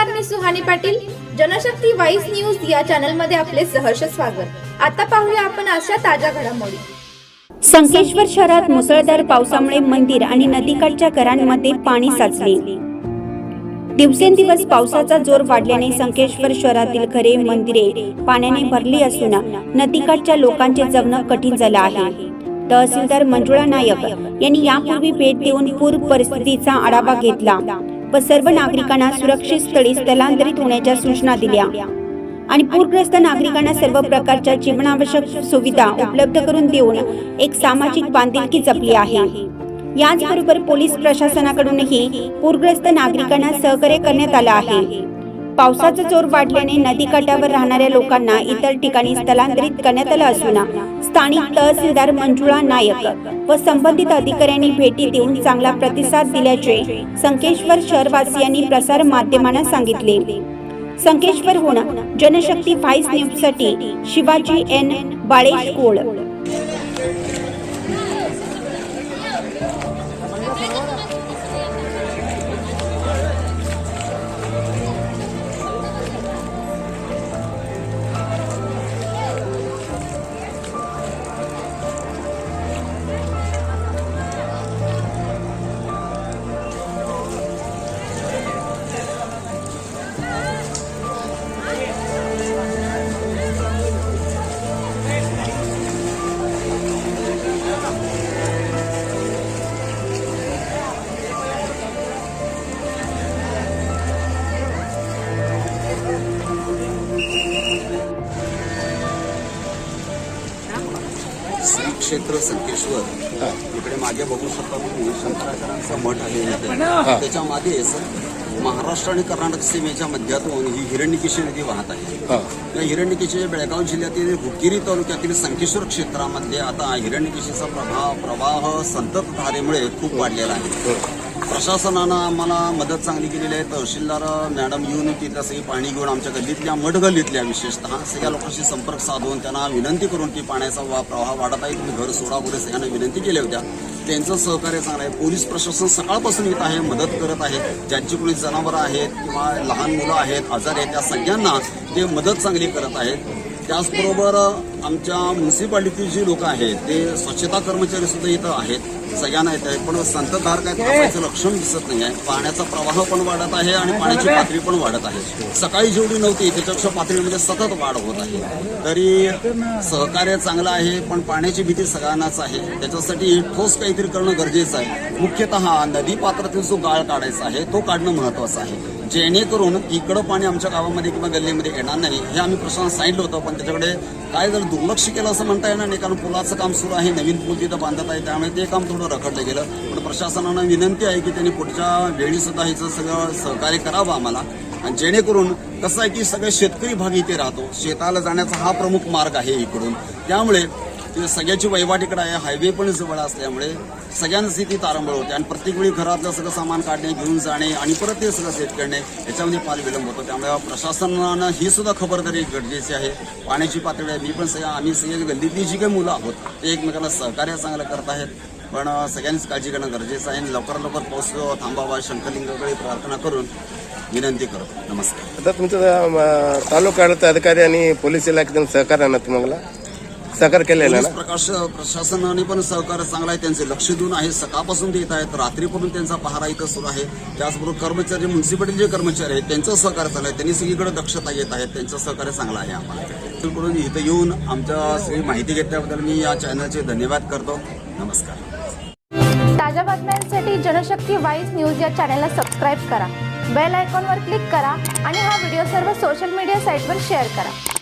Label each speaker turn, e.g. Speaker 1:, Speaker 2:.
Speaker 1: नमस्कार मी Suhani Patil. Janshakti voice news या चॅनलमध्ये आपले सहर्ष स्वागत. आता पाहूया आपण अशा ताज्या घडामोडी.
Speaker 2: संकेश्वर शहरात मुसळधार पावसामुळे मंदिर आणि नदीकाठच्या घरांमध्ये पाणी साचले. दिवसेंदिवस पावसाचा जोर वाढल्याने संकेश्वर शहरातील घरे मंदिरे पाण्याने भरली असून नदीकाठच्या लोकांचे जगणं कठीण झालं आहे. तहसीलदार मंजुळा नायक यांनी यापूर्वी भेट देऊन पूर परिस्थितीचा आढावा घेतला. व सर्व नागरिकांना सुरक्षित स्थळी स्थलांतरित होण्याच्या सूचना दिल्या. आणि पूरग्रस्त नागरिकांना सर्व प्रकारच्या जीवनावश्यक सुविधा उपलब्ध करून देऊन एक सामाजिक बांधिलकी जपली आहे. याचबरोबर पोलीस प्रशासनाकडूनही पूरग्रस्त नागरिकांना सहकार्य करण्यात आलं आहे. पावसाचा जोर वाढल्याने नदीकाठावर राहणाऱ्या लोकांना इतर ठिकाणी स्थलांतरित करण्यात आलं असून स्थानिक तहसीलदार मंजुळा नायक व संबंधित अधिकाऱ्यांनी भेटी देऊन चांगला प्रतिसाद दिल्याचे संकेश्वर शहरवासियांनी प्रसार माध्यमांना सांगितले. संकेश्वरहून जनशक्ती व्हाईस न्यूजसाठी शिवाजी एन. बाळेश
Speaker 3: कोळ. क्षेत्र संकेश्वर. इकडे मागे बघू शकता तुम्ही शंकराचार्यांचा मठ आहे. त्याच्यामागे महाराष्ट्र आणि कर्नाटक सीमेच्या मध्यातून ही हिरण्यकेशी नदी वाहत आहे. या हिरण्यकेशी बेळगाव जिल्ह्यातील हुकिरी तालुक्यातील संकेश्वर क्षेत्रामध्ये आता हिरण्यकेशीचा प्रभाव प्रवाह संतत धारेमुळे खूप वाढलेला आहे. प्रशासनानं आम्हाला मदत चांगली केलेली आहे. तहसीलदार मॅडम येऊन तिथं सगळी पाणी घेऊन आमच्या गल्लीतल्या मठगल्लीतल्या विशेषतः सगळ्या लोकांशी संपर्क साधून त्यांना विनंती करून की पाण्याचा वा- प्रवाह वाढत आहे. तुम्ही घर सोडा वगैरे सगळ्यांना विनंती केल्या होत्या. त्यांचं सहकार्य चांगलं आहे. पोलीस प्रशासन सकाळपासून येत आहे मदत करत आहे. ज्यांची कोणी जनावरं आहेत किंवा लहान मुलं आहेत आजार आहेत त्या सगळ्यांना ते मदत चांगली करत आहेत. त्याचबरोबर आमच्या म्युन्सिपालिटीची जी लोक आहेत ते स्वच्छता कर्मचारी सुद्धा इथं आहेत सगळ्यांना येत आहेत. पण संततधार काय थांबायचं लक्षण दिसत नाही आहे. पाण्याचा प्रवाह पण वाढत आहे आणि पाण्याची पातळी पण वाढत आहे. सकाळी जेवढी नव्हती त्याच्यापेक्षा पातळीमध्ये म्हणजे सतत वाढ होत आहे. तरी सहकार्य चांगलं आहे पण पाण्याची भीती सगळ्यांनाच आहे. त्याच्यासाठी ठोस काहीतरी करणं गरजेचं आहे. मुख्यतः नदी पात्रातील जो गाळ काढायचा आहे तो काढणं महत्वाचं आहे. जेणेकरून इकडं पाणी आमच्या गावामध्ये किंवा गल्लीमध्ये येणार नाही हे आम्ही प्रश्न सांगितलं होतं पण त्याच्याकडे काय जर दुर्लक्ष केलं असं म्हणता येणार नाही कारण पुलाचं काम सुरू आहे नवीन पूल तिथं बांधत आहे त्यामुळे ते काम थोडं रखडलं गेलं. पण प्रशासनानं विनंती आहे की त्यांनी पुढच्या वेळी सुद्धा ह्याचं सगळं सहकार्य करावं आम्हाला. आणि जेणेकरून कसं आहे की सगळे शेतकरी भाग इथे राहतो. शेताला जाण्याचा हा प्रमुख मार्ग आहे इकडून. त्यामुळे ते सगळ्याची वहिवाट इकडं आहे. हायवे पण जवळ असल्यामुळे सगळ्यांच ती तारंबळ होते. आणि प्रत्येक वेळी घरातलं सगळं सामान काढणे घेऊन जाणे आणि परत ते सगळं सेट करणे याच्यामध्ये फार विलंब होतो. त्यामुळे प्रशासनानं ही सुद्धा खबरदारी गरजेची आहे. पाण्याची पातळी आहे. मी पण सगळ्या आम्ही सगळ्या गल्लीतली जी काही मुलं आहोत ते एकमेकांना सहकार्य चांगलं करत आहेत. पण सगळ्यांनीच काळजी घेणं गरजेचं आहे. आणि लवकरात लवकर पाऊस थांबावा शंकरलिंगाकडे प्रार्थना करून विनंती करतो. नमस्कार.
Speaker 4: आता तुमचं तालुका अधिकारी आणि पोलीस इलाख्यातून सहकार्य तुम्हाला सहकार्य केलेलं
Speaker 3: पोलीस
Speaker 4: ना?
Speaker 3: प्रकाश प्रशासनाने पण सहकार्य चांगलं आहे. त्यांचे लक्ष देऊन आहे. सकाळपासून ते येत आहेत. रात्रीपासून त्यांचा पहारा इथं सुरू आहे. त्याचबरोबर कर्मचारी म्युन्सिपालिटी जे कर्मचारी आहेत त्यांचं सहकार्य चालू आहे. त्यांनी सगळीकडे दक्षता घेत आहेत. त्यांचं सहकार्य चांगलं आहे आम्हाला. इथं येऊन आमच्या सगळी माहिती घेतल्याबद्दल मी या चॅनलचे धन्यवाद करतो. नमस्कार.
Speaker 1: ताज्या बातम्यांसाठी जनशक्ती वाईस न्यूज या चॅनलला सबस्क्राईब करा. बेल आयकॉनवर क्लिक करा आणि हा व्हिडिओ सर्व सोशल मीडिया साईटवर शेअर करा.